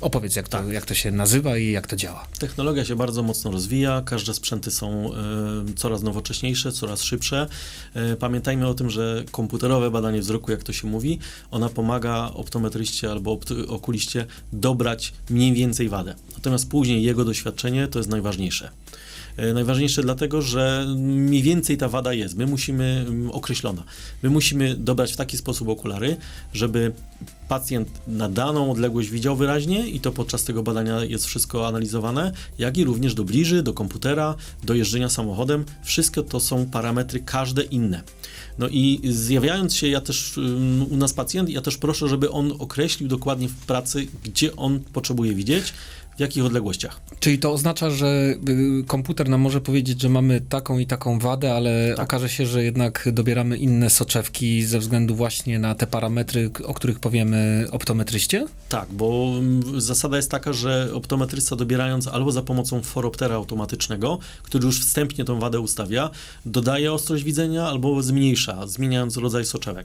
Opowiedz, jak to, Tak. jak to się nazywa i jak to działa. Technologia się bardzo mocno rozwija, każde sprzęty są e, coraz nowocześniejsze, coraz szybsze. E, pamiętajmy o tym, że komputerowe badanie wzroku, jak to się mówi, ona pomaga optometryście albo okuliście dobrać mniej więcej wadę. Natomiast później jego doświadczenie to jest najważniejsze. E, Najważniejsze dlatego, że mniej więcej ta wada jest. My musimy określona. My musimy dobrać w taki sposób okulary, żeby pacjent na daną odległość widział wyraźnie i to podczas tego badania jest wszystko analizowane, jak i również do bliży, do komputera, do jeżdżenia samochodem. Wszystko to są parametry, każde inne. No i zjawiając się, ja też u nas pacjent, ja też proszę, żeby on określił dokładnie w pracy, gdzie on potrzebuje widzieć, w jakich odległościach. Czyli to oznacza, że y, komputer nam może powiedzieć, że mamy taką i taką wadę, ale Tak. okaże się, że jednak dobieramy inne soczewki ze względu właśnie na te parametry, o których powiemy optometryście? Tak, bo mm, zasada jest taka, że optometrysta dobierając albo za pomocą foroptera automatycznego, który już wstępnie tą wadę ustawia, dodaje ostrość widzenia albo zmniejsza, zmieniając rodzaj soczewek.